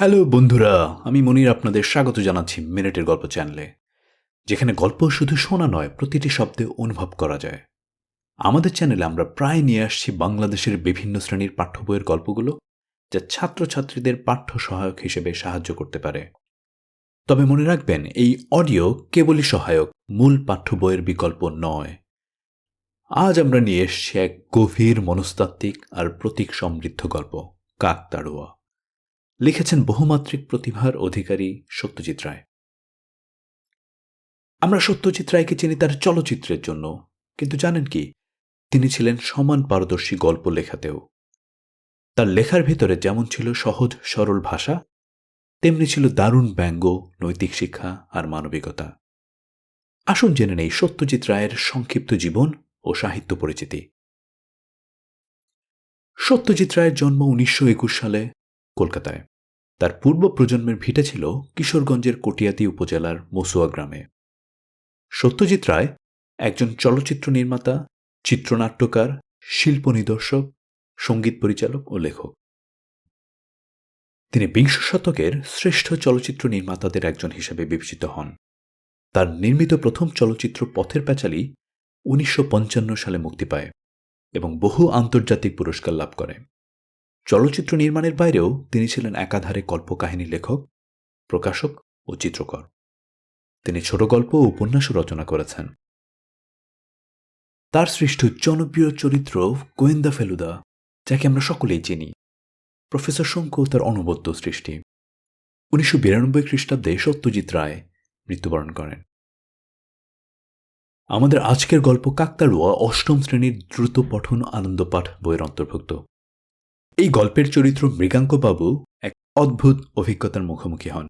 Hello বন্ধুরা, আমি মনির আপনাদের স্বাগত জানাচ্ছি মিনিটের গল্প চ্যানেলে, যেখানে গল্প শুধু শোনা নয়, প্রতিটি শব্দে অনুভব করা যায়। আমাদের চ্যানেলে আমরা প্রায় নিয়ে আসছি বাংলাদেশের বিভিন্ন শ্রেণির পাঠ্য বইয়ের গল্পগুলো, যা ছাত্রছাত্রীদের পাঠ্য সহায়ক হিসেবে সাহায্য করতে পারে। তবে মনে রাখবেন, এই অডিও কেবলই সহায়ক, মূল পাঠ্য বইয়ের বিকল্প নয়। আজ আমরা নিয়ে এসছি এক গভীর মনস্তাত্ত্বিক আর প্রতীক সমৃদ্ধ গল্প কাকতাড়ুয়া লিখেছেন বহুমাত্রিক প্রতিভার অধিকারী সত্যজিৎ রায়। আমরা সত্যজিৎ রায়কে চিনি তার চলচ্চিত্রের জন্য, কিন্তু জানেন কি, তিনি ছিলেন সমান পারদর্শী গল্প লেখাতেও। তার লেখার ভিতরে যেমন ছিল সহজ, সরল ভাষা, তেমনি ছিল দারুণ ব্যঙ্গ, নৈতিক শিক্ষা আর মানবিকতা। আসুন জেনে নেই সত্যজিৎ রায়ের সংক্ষিপ্ত জীবন ও সাহিত্য পরিচিতি। সত্যজিৎ রায়ের জন্ম উনিশশো একুশ সালে কলকাতায়। তার পূর্ব প্রজন্মের ভিটে ছিল কিশোরগঞ্জের কটিয়াদি উপজেলার মসুয়া গ্রামে। সত্যজিৎ রায় একজন চলচ্চিত্র নির্মাতা, চিত্রনাট্যকার, শিল্প নিদর্শক, সংগীত পরিচালক ও লেখক। তিনি বিংশ শতকের শ্রেষ্ঠ চলচ্চিত্র নির্মাতাদের একজন হিসেবে বিবেচিত হন। তার নির্মিত প্রথম চলচ্চিত্র পথের প্যাচালি উনিশশো সালে মুক্তি পায় এবং বহু আন্তর্জাতিক পুরস্কার লাভ করে। চলচ্চিত্র নির্মাণের বাইরেও তিনি ছিলেন একাধারে কল্পকাহিনী লেখক, প্রকাশক ও চিত্রকর। তিনি ছোট গল্প ও উপন্যাসও রচনা করেছেন। তার সৃষ্ট জনপ্রিয় চরিত্র গোয়েন্দা ফেলুদা, যাকে আমরা সকলেই চিনি। প্রফেসর শঙ্কু তার অনবদ্য সৃষ্টি। উনিশশো বিরানব্বই খ্রিস্টাব্দে সত্যজিৎ রায় মৃত্যুবরণ করেন। আমাদের আজকের গল্প কাকতাড়ুয়া অষ্টম শ্রেণির দ্রুত পঠন আনন্দপাঠ বইয়ের অন্তর্ভুক্ত। এই গল্পের চরিত্র মৃগাঙ্কবাবু এক অদ্ভুত অভিজ্ঞতার মুখোমুখি হন।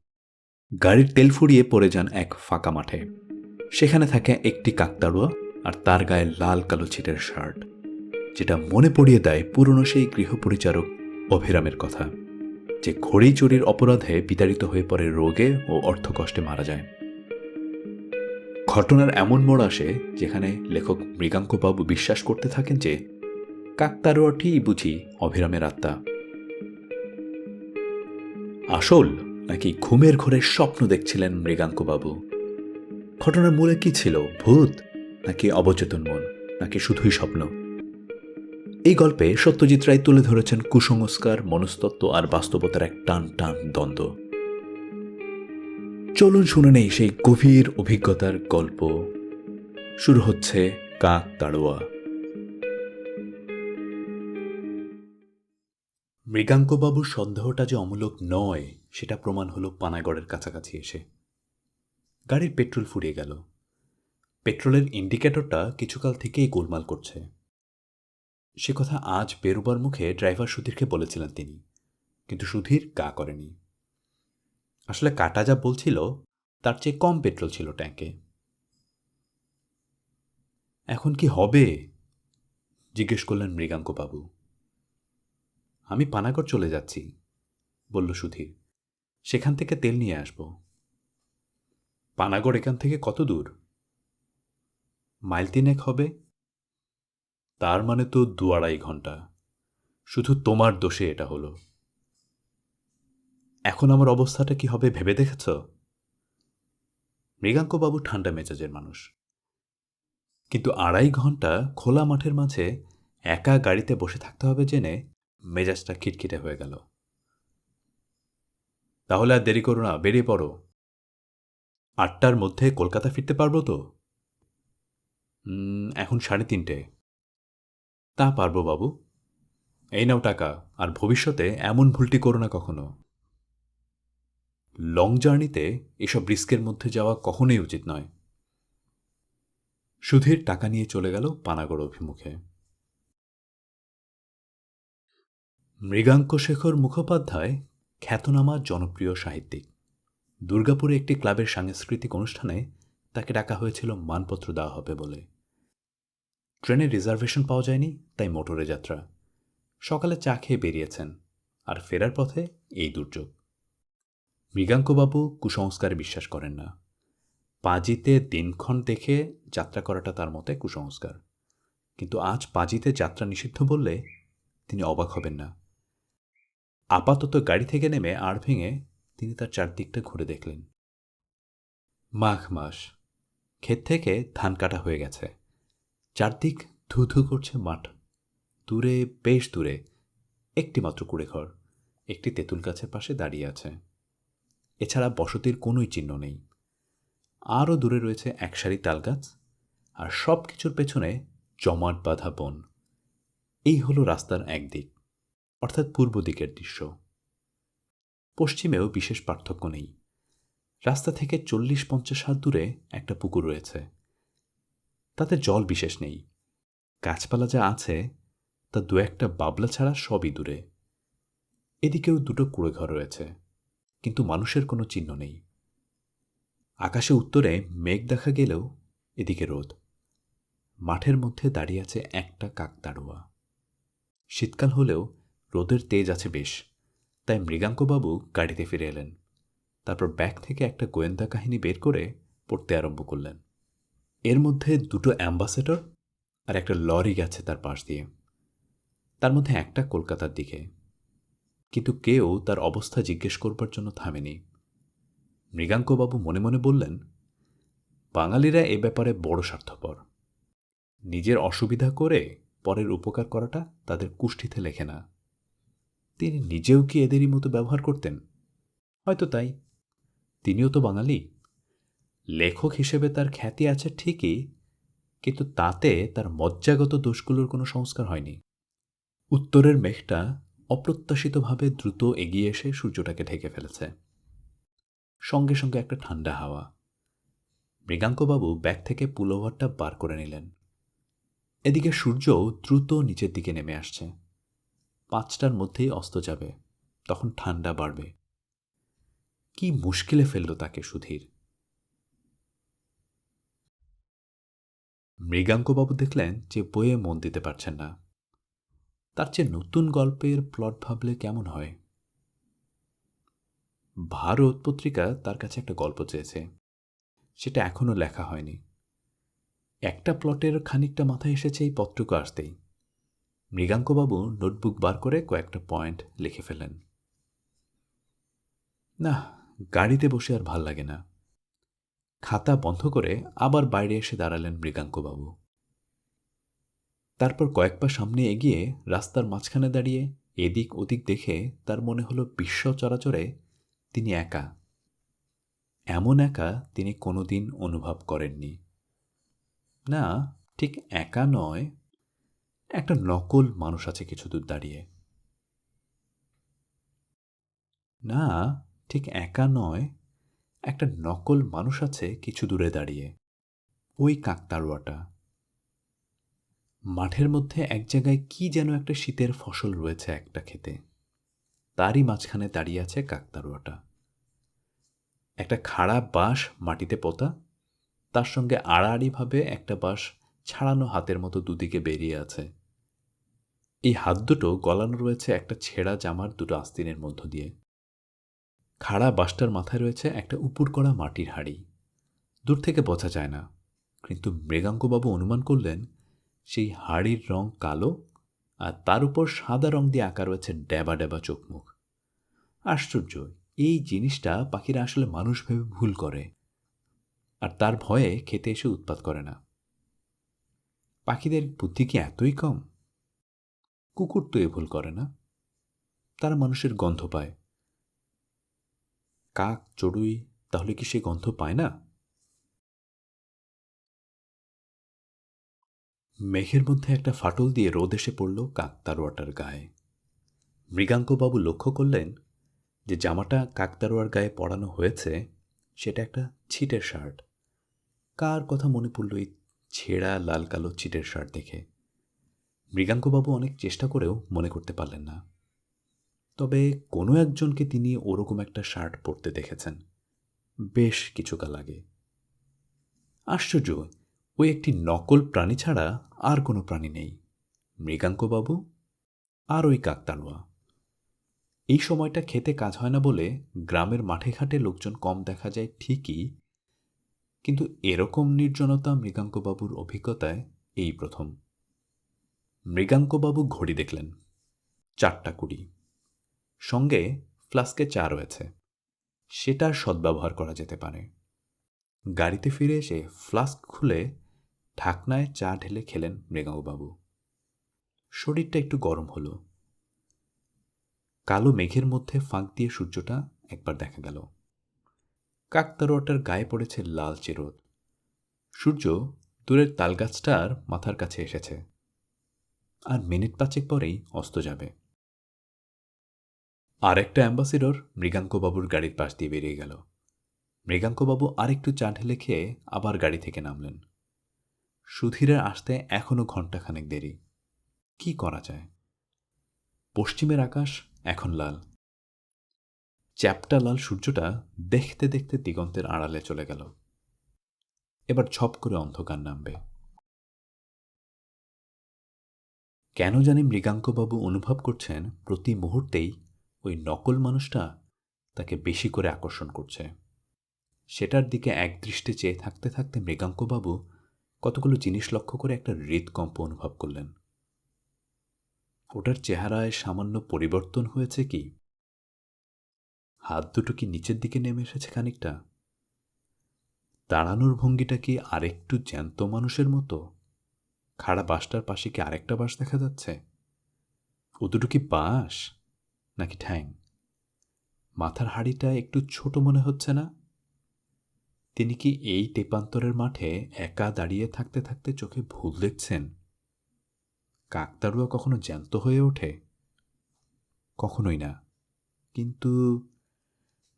গাড়ির তেল ফুরিয়ে পড়ে যান এক ফাঁকা মাঠে। সেখানে থাকে একটি কাকতাড়ুয়া আর তার গায়ে লাল কালো ছিটের শার্ট, যেটা মনে পড়িয়ে দেয় পুরনো সেই গৃহপরিচারক অভিরামের কথা, যে ঘড়ি চুরির অপরাধে বিতাড়িত হয়ে পড়ে রোগে ও অর্থকষ্টে মারা যায়। ঘটনার এমন মোড় আসে যেখানে লেখক মৃগাঙ্কবাবু বিশ্বাস করতে থাকেন যে কাকতারুয়াটি বুঝি, অভিরামের আত্মা। আসল নাকি ঘুমের ঘরে স্বপ্ন দেখছিলেন মৃগাঙ্কবাবু ঘটনার মূলে কি ছিল, ভূত, নাকি অবচেতন মন, নাকি শুধুই স্বপ্ন? এই গল্পে সত্যজিৎ রায় তুলে ধরেছেন কুসংস্কার মনস্তত্ত্ব আর বাস্তবতার এক টান টান দ্বন্দ্ব। চলুন শুনে নেই সেই গভীর অভিজ্ঞতার গল্প। শুরু হচ্ছে কাক তাড়োয়া মৃগাঙ্কবাবুর সন্দেহটা যে অমূলক নয়, সেটা প্রমাণ হলো পানাগড়ের কাছাকাছি এসে। গাড়ির পেট্রোল ফুরিয়ে গেল। পেট্রোলের ইন্ডিকেটরটা কিছুকাল থেকেই গোলমাল করছে। সে কথা আজ বেরোবার মুখে ড্রাইভার সুধীরকে বলেছিলেন তিনি, কিন্তু সুধীর গা করেনি। আসলে কাটা যা বলছিল, তার চেয়ে কম পেট্রোল ছিল ট্যাঙ্কে। এখন কি হবে? জিজ্ঞেস করলেন মৃগাঙ্কবাবু। আমি পানাগড় চলে যাচ্ছি, বলল সুধীর। সেখান থেকে তেল নিয়ে আসব। পানাগড় এখান থেকে কত দূর? মাইল তিনেক হবে। তার মানে তো দু আড়াই ঘণ্টা। শুধু তোমার দোষে এটা হলো। এখন আমার অবস্থাটা কি হবে ভেবে দেখেছ? মৃগাঙ্কবাবু ঠান্ডা মেজাজের মানুষ। কিন্তু আড়াই ঘণ্টা খোলা মাঠের মাঝে একা গাড়িতে বসে থাকতে হবে জেনে মেজাজটা খিটখিটে হয়ে গেল। তাহলে আর দেরি করো না, বেরিয়ে পড়ো। আটটার মধ্যে কলকাতা ফিরতে পারব তো? এখন সাড়ে তিনটে। তা পারব বাবু। এই নাও টাকা, আর ভবিষ্যতে এমন ভুলটি করো না কখনো। লং জার্নিতে এসব রিস্কের মধ্যে যাওয়া কখনোই উচিত নয়। সুধীর টাকা নিয়ে চলে গেল পানাগড় অভিমুখে। মৃগাঙ্ক শেখর মুখোপাধ্যায় খ্যাতনামা জনপ্রিয় সাহিত্যিক। দুর্গাপুরে একটি ক্লাবের সাংস্কৃতিক অনুষ্ঠানে তাকে ডাকা হয়েছিল মানপত্র দেওয়া হবে বলে। ট্রেনের রিজার্ভেশন পাওয়া যায়নি, তাই মোটরে যাত্রা। সকালে চা খেয়ে বেরিয়েছেন, আর ফেরার পথে এই দুর্যোগ। মৃগাঙ্কবাবু কুসংস্কারে বিশ্বাস করেন না। পাজিতে দিনক্ষণ দেখে যাত্রা করাটা তার মতে কুসংস্কার। কিন্তু আজ পাজিতে যাত্রা নিষিদ্ধ বললে তিনি অবাক হবেন না। আপাতত গাড়ি থেকে নেমে আড় ভেঙে তিনি তার চারদিকটা ঘুরে দেখলেন। মাঘ মাস। ক্ষেত থেকে ধান কাটা হয়ে গেছে। চারদিক ধু ধু করছে মাঠ। দূরে, বেশ দূরে। একটি মাত্র কুড়ে ঘর একটি তেঁতুল গাছের পাশে দাঁড়িয়ে আছে। এছাড়া বসতির কোনোই চিহ্ন নেই। আরও দূরে রয়েছে এক সারি তালগাছ আর সব কিছুর পেছনে জমাট বাঁধা বন। এই হলো রাস্তার একদিক। অর্থাৎ পূর্ব দিকের দৃশ্য। পশ্চিমেও বিশেষ পার্থক্য নেই। রাস্তা থেকে চল্লিশ পঞ্চাশ হাত দূরে একটা পুকুর রয়েছে। তাতে জল বিশেষ নেই। গাছপালা যা আছে, তা দু একটা বাবলা ছাড়া সবই দূরে। এদিকেও দুটো কুড়ে ঘর রয়েছে, কিন্তু মানুষের কোনো চিহ্ন নেই। আকাশে উত্তরে মেঘ দেখা গেলেও এদিকে রোদ। মাঠের মধ্যে দাঁড়িয়ে আছে একটা কাকতাড়ুয়া। শীতকাল হলেও রোদের তেজ আছে বেশ। তাই মৃগাঙ্কবাবু গাড়িতে ফিরে এলেন। তারপর ব্যাগ থেকে একটা গোয়েন্দা কাহিনী বের করে পড়তে আরম্ভ করলেন। এর মধ্যে দুটো অ্যাম্বাসেডর আর একটা লরি গেছে তার পাশ দিয়ে। তার মধ্যে একটা কলকাতার দিকে। কিন্তু কেউ তার অবস্থা জিজ্ঞেস করবার জন্য থামেনি। মৃগাঙ্কবাবু মনে মনে বললেন, বাঙালিরা এ ব্যাপারে বড় স্বার্থপর। নিজের অসুবিধা করে পরের উপকার করাটা তাদের কুষ্ঠিতে লেখে না। তিনি নিজেও কি এদেরই মতো ব্যবহার করতেন? হয়তো তাই। তিনিও তো বাঙালি। লেখক হিসেবে তার খ্যাতি আছে ঠিকই, কিন্তু তাতে তার মজ্জাগত দোষগুলোর কোনো সংস্কার হয়নি। উত্তরের মেঘটা অপ্রত্যাশিতভাবে দ্রুত এগিয়ে এসে সূর্যটাকে ঢেকে ফেলেছে। সঙ্গে সঙ্গে একটা ঠান্ডা হাওয়া। মৃগাঙ্কবাবু ব্যাগ থেকে পুলোভারটা বার করে নিলেন। এদিকে সূর্যও দ্রুত নিচের দিকে নেমে আসছে। পাঁচটার মধ্যেই অস্ত যাবে। তখন ঠান্ডা বাড়বে। কি মুশকিলে ফেলল তাকে সুধীর। মৃগাঙ্কবাবু দেখলেন যে বইয়ে মন দিতে পারছেন না। তার চেয়ে নতুন গল্পের প্লট ভাবলে কেমন হয়? ভারত পত্রিকা তার কাছে একটা গল্প চেয়েছে। সেটা এখনও লেখা হয়নি। একটা প্লটের খানিকটা মাথায় এসেছে এই পত্রকু আসতেই। মৃগাঙ্কবাবু নোটবুক বার করে কয়েকটা পয়েন্ট লিখে ফেলেন না, গাড়িতে বসে আর ভালো লাগে না খাতা বন্ধ করে আবার বাইরে এসে দাঁড়ালেন মৃগাঙ্কবাবু। তারপর কয়েক পা সামনে এগিয়ে রাস্তার মাঝখানে দাঁড়িয়ে এদিক ওদিক দেখে তার মনে হলো বিশ্ব চরাচরে তিনি একা। এমন একা তিনি কোনোদিন অনুভব করেননি। না, ঠিক একা নয় একটা নকল মানুষ আছে কিছু দূর দাঁড়িয়ে। না, ঠিক একা নয়, একটা নকল মানুষ আছে কিছু দূরে দাঁড়িয়ে, ওই কাকতাড়ুয়াটা মাঠের মধ্যে এক জায়গায় কি যেন একটা শীতের ফসল রয়েছে একটা খেতে তারই মাঝখানে দাঁড়িয়ে আছে কাকতাড়ুয়াটা একটা খাড়া বাঁশ মাটিতে পোতা, তার সঙ্গে আড়াআড়িভাবে একটা বাঁশ ছাড়ানো হাতের মতো দুদিকে বেরিয়ে আছে। এই হাত দুটো গলানো রয়েছে একটা ছেঁড়া জামার দুটো আস্তিনের মধ্য দিয়ে। খাড়া বাসটার মাথায় রয়েছে একটা উপুর করা মাটির হাড়ি। দূর থেকে বোঝা যায় না, কিন্তু মৃগাঙ্কবাবু অনুমান করলেন, সেই হাড়ির রং কালো আর তার উপর সাদা রং দিয়ে আঁকা রয়েছে ড্যাবা ড্যাবা চোখমুখ। আশ্চর্য, এই জিনিসটা পাখিরা আসলে মানুষ ভেবে ভুল করে। আর তার ভয়ে খেতে এসে উৎপাত করে না। পাখিদের বুদ্ধি কি এতই কম? কুকুর তো এ ভুল করে না। তারা মানুষের গন্ধ পায়। কাক, চড়ুই, তাহলে কি সে গন্ধ পায় না? মেঘের মধ্যে একটা ফাটল দিয়ে রোদ এসে পড়ল কাকতারোয়াটার গায়ে। মৃগাঙ্কবাবু লক্ষ্য করলেন যে জামাটা কাকতারোয়ার গায়ে পরানো হয়েছে, সেটা একটা ছিটের শার্ট। কার কথা মনে পড়ল এই ছেঁড়া লাল কালো ছিটের শার্ট দেখে? মৃগাঙ্কবাবু অনেক চেষ্টা করেও মনে করতে পারলেন না। তবে কোনো একজনকে তিনি ওরকম একটা শার্ট পরতে দেখেছেন। বেশ কিছুকাল আগে। আশ্চর্য ওই একটি নকল প্রাণী ছাড়া আর কোনো প্রাণী নেই। মৃগাঙ্কবাবু আর ওই কাকতাড়ুয়া এই সময়টা খেতে কাজ হয় না বলে গ্রামের মাঠে ঘাটে লোকজন কম দেখা যায় ঠিকই, কিন্তু এরকম নির্জনতা মৃগাঙ্কবাবুর অভিজ্ঞতায় এই প্রথম। মৃগাঙ্কবাবু ঘড়ি দেখলেন। চারটা কুড়ি। সঙ্গে ফ্লাস্কে চা রয়েছে। সেটার সদ্ব্যবহার করা যেতে পারে। গাড়িতে ফিরে এসে ফ্লাস্ক খুলে ঢাকনায় চা ঢেলে খেলেন মৃগাঙ্কবাবু। শরীরটা একটু গরম হলো। কালো মেঘের মধ্যে ফাঁক দিয়ে সূর্যটা একবার দেখা গেল। কাকতারোয়াটার গায়ে পড়েছে লাল চিরোদ। সূর্য দূরের তালগাছটার মাথার কাছে এসেছে। আর মিনিট পাঁচেক পরেই অস্ত যাবে। আর একটা অ্যাম্বাসেডর মৃগাঙ্কবাবুর গাড়ির পাশ দিয়ে বেরিয়ে গেল। মৃগাঙ্কবাবু আরেকটু চা ঢেলে খেয়ে আবার গাড়ি থেকে নামলেন। সুধীরের আসতে এখনও ঘণ্টাখানেক দেরি। কি করা যায়? পশ্চিমের আকাশ এখন লাল। চ্যাপটা লাল সূর্যটা দেখতে দেখতে দিগন্তের আড়ালে চলে গেল। এবার ছপ করে অন্ধকার নামবে। কেন জানি মৃগাঙ্কবাবু অনুভব করছেন প্রতি মুহূর্তেই ওই নকল মানুষটা তাকে বেশি করে আকর্ষণ করছে। সেটার দিকে একদৃষ্টে চেয়ে থাকতে থাকতে মৃগাঙ্কবাবু কতগুলো জিনিস লক্ষ্য করে একটা হৃদকম্প অনুভব করলেন। ওটার চেহারায় সামান্য পরিবর্তন হয়েছে কি? হাত দুটো কি নিচের দিকে নেমে এসেছে খানিকটা? দাঁড়ানোর ভঙ্গিটা কি আরেকটু জ্যান্ত মানুষের মতো? খাড়া বাসটার পাশে কি আরেকটা বাস দেখা যাচ্ছে? ও দুটো কি বাঁশ নাকি ঠ্যাং? মাথার হাড়িটা একটু ছোট মনে হচ্ছে না? তিনি কি এই তেপান্তরের মাঠে একা দাঁড়িয়ে থাকতে থাকতে চোখে ভুল দেখছেন? কাকতারুয়া কখনো জ্যান্ত হয়ে ওঠে? কখনোই না। কিন্তু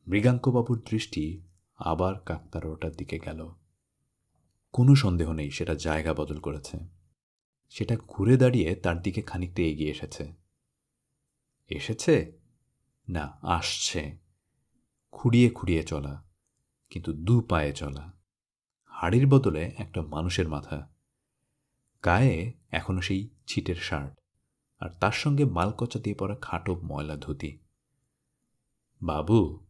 মৃগাঙ্কবাবুর দৃষ্টি আবার কাকতাড়ুয়াটার দিকে গেল। কোনো সন্দেহ নেই, সেটা জায়গা বদল করেছে। সেটা ঘুরে দাঁড়িয়ে তার দিকে খানিকটা এগিয়ে এসেছে। এসেছে? না, আসছে। খুঁড়িয়ে খুঁড়িয়ে চলা, কিন্তু দু পায়ে চলা। হাড়ির বদলে একটা মানুষের মাথা। গায়ে এখনও সেই ছিটের শার্ট আর তার সঙ্গে মালকচা দিয়ে পড়া খাটো ময়লা ধুতি। বাবু!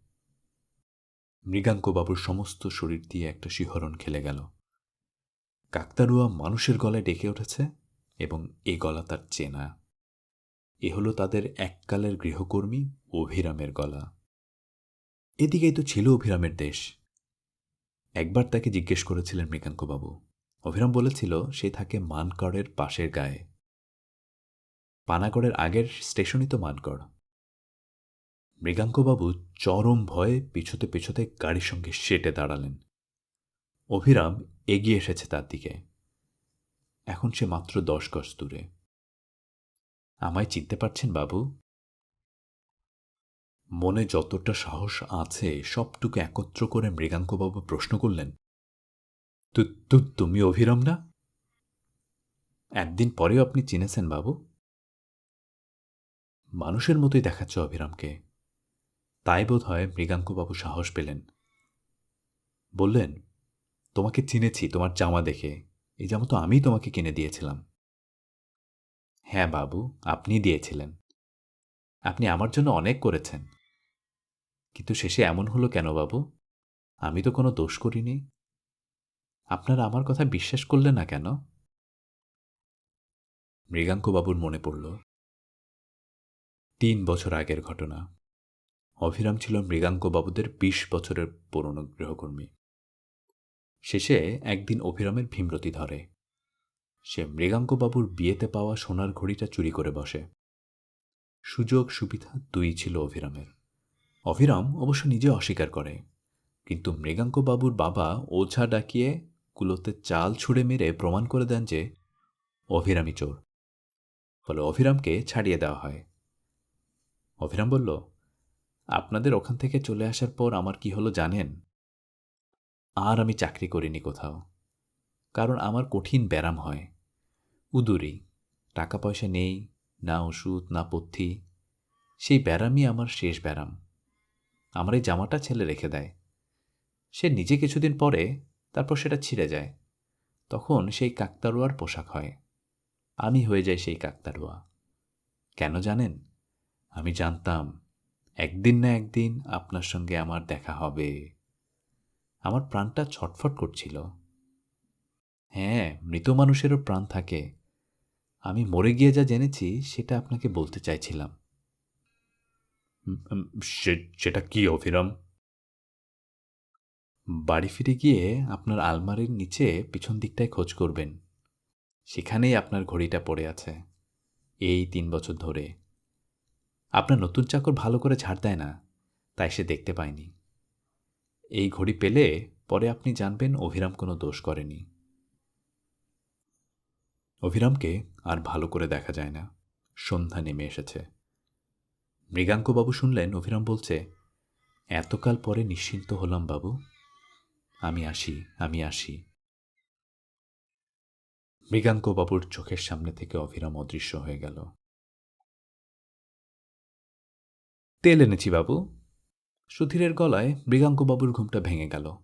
মৃগাঙ্কবাবুর সমস্ত শরীর দিয়ে একটা শিহরণ খেলে গেল। কাকতারুয়া মানুষের গলায় ডেকে উঠেছে? এবং এ গলা তার চেনা। এ হলো তাদের এককালের গৃহকর্মী অভিরামের গলা। এদিকেই তো ছিল অভিরামের দেশ। একবার তাকে জিজ্ঞেস করেছিলেন মৃগাঙ্কবাবু। অভিরাম বলেছিল, সে থাকে মানকড়ের পাশের গায়ে। পানাগড়ের আগের স্টেশনই তো মানকড়। মৃগাঙ্কবাবু চরম ভয়ে পিছুতে পিছুতে গাড়ির সঙ্গে সেটে দাঁড়ালেন। অভিরাম এগিয়ে এসেছে তার দিকে। এখন সে মাত্র দশ গজ দূরে। আমায় চিনতে পারছেন, বাবু? মনে যতটা সাহস আছে, সবটুকু একত্র করে মৃগাঙ্কবাবু প্রশ্ন করলেন, তু তুমি অভিরাম না? একদিন পরেও আপনি চিনেছেন, বাবু? মানুষের মতোই দেখাচ্ছে অভিরামকে। তাই বোধ হয় মৃগাঙ্কবাবু সাহস পেলেন। বললেন, তোমাকে চিনেছি, তোমার জামা দেখে। এই জামা তো আমিই তোমাকে কিনে দিয়েছিলাম। হ্যাঁ বাবু, আপনি দিয়েছিলেন। আপনি আমার জন্য অনেক করেছেন। কিন্তু শেষে এমন হলো কেন বাবু? আমি তো কোনো দোষ করিনি। আপনারা আমার কথা বিশ্বাস করলেন না কেন? মৃগাঙ্কবাবুর মনে পড়ল, তিন বছর আগের ঘটনা। অভিরাম ছিল মৃগাঙ্কবাবুদের বিশ বছরের পুরনো গৃহকর্মী। শেষে একদিন অভিরামের ভীমরতি ধরে। সে মৃগাঙ্কবাবুর বিয়েতে পাওয়া সোনার ঘড়িটা চুরি করে বসে। সুযোগ সুবিধা দুই ছিল অভিরামের। অভিরাম অবশ্য নিজে অস্বীকার করে, কিন্তু মৃগাঙ্কবাবুর বাবা ওঝা ডাকিয়ে কুলোতে চাল ছুঁড়ে মেরে প্রমাণ করে দেন যে অভিরামই চোর। ফলে অভিরামকে ছাড়িয়ে দেওয়া হয়। অভিরাম বলল, আপনাদের ওখান থেকে চলে আসার পর আমার কি হলো জানেন? আর আমি চাকরি করিনি কোথাও। কারণ আমার কঠিন ব্যারাম হয়। উদুরি টাকা পয়সা নেই, না ওষুধ, না পথ্যি। সেই ব্যারামই আমার শেষ ব্যারাম। আমার এই জামাটা ছেলে রেখে দেয়। সে নিজে কিছুদিন পরে তারপর সেটা ছিঁড়ে যায়। তখন সেই কাকতারুয়ার পোশাক হয়। আমি হয়ে যাই সেই কাকতারুয়া। কেন জানেন? আমি জানতাম, একদিন না একদিন আপনার সঙ্গে আমার দেখা হবে। আমার প্রাণটা ছটফট করছিল। হ্যাঁ মৃত মানুষেরও প্রাণ থাকে। আমি মরে গিয়ে যা জেনেছি, সেটা আপনাকে বলতে চাইছিলাম। সেটা কি, অভিরাম? বাড়ি ফিরে গিয়ে আপনার আলমারির নিচে পিছন দিকটায় খোঁজ করবেন। সেখানেই আপনার ঘড়িটা পড়ে আছে, এই তিন বছর ধরে। আপনার নতুন চাকর ভালো করে ঝাড় দেয় না, তাই সে দেখতে পায়নি। এই ঘড়ি পেলে পরে আপনি জানবেন অভিরাম কোনো দোষ করেনি। অভিরামকে আর ভালো করে দেখা যায় না। সন্ধ্যা নেমে এসেছে। মৃগাঙ্কবাবু শুনলেন, অভিরাম বলছে, এতকাল পরে নিশ্চিন্ত হলাম বাবু। আমি আসি আমি আসি। মৃগাঙ্কবাবুর চোখের সামনে থেকে অভিরাম অদৃশ্য হয়ে গেল। তেল এনেছি বাবু। সুধীরের গলায় মৃগাঙ্কবাবুর ঘুমটা ভেঙে গেল।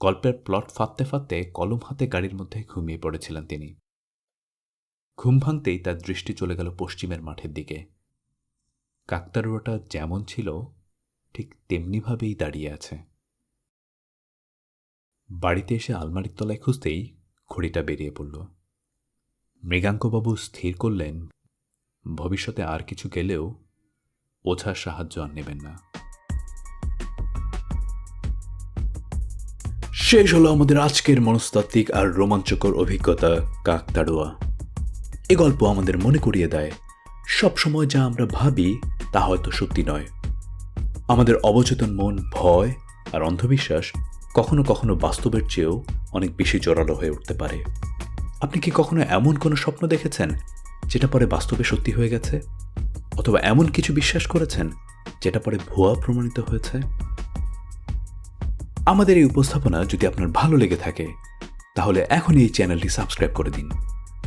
গল্পের প্লট ফাঁদতে ফাঁদতে কলম হাতে গাড়ির মধ্যে ঘুমিয়ে পড়েছিলেন তিনি। ঘুম ভাঙতেই তার দৃষ্টি চলে গেল পশ্চিমের মাঠের দিকে। কাকতারুয়াটা যেমন ছিল, ঠিক তেমনিভাবেই দাঁড়িয়ে আছে। বাড়িতে এসে আলমারির তলায় খুঁজতেই ঘড়িটা বেরিয়ে পড়ল। মৃগাঙ্কবাবু স্থির করলেন, ভবিষ্যতে আর কিছু গেলেও ওঝার সাহায্য আর নেবেন না। শেষ হলো আমাদের আজকের মনস্তাত্ত্বিক আর রোমাঞ্চকর অভিজ্ঞতা কাকতাড়ুয়া। এ গল্প আমাদের মনে করিয়ে দেয়, সবসময় যা আমরা ভাবি তা হয়তো সত্যি নয়। আমাদের অবচেতন মন, ভয় আর অন্ধবিশ্বাস কখনো কখনো বাস্তবের চেয়েও অনেক বেশি জোরালো হয়ে উঠতে পারে। আপনি কি কখনো এমন কোনো স্বপ্ন দেখেছেন যেটা পরে বাস্তবে সত্যি হয়ে গেছে? অথবা এমন কিছু বিশ্বাস করেছেন যেটা পরে ভুয়া প্রমাণিত হয়েছে? আমাদের এই উপস্থাপনা যদি আপনার ভালো লেগে থাকে, তাহলে এখন এই চ্যানেলটি সাবস্ক্রাইব করে দিন।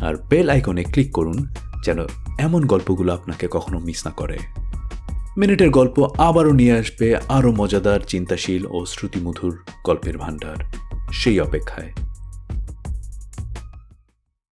আর বেল আইকনে ক্লিক করুন যেন এমন গল্পগুলো আপনাকে কখনো মিস না করে। মিনিটের গল্প আবারও নিয়ে আসবে আরও মজাদার, চিন্তাশীল ও শ্রুতিমধুর গল্পের ভাণ্ডার। সেই অপেক্ষায়।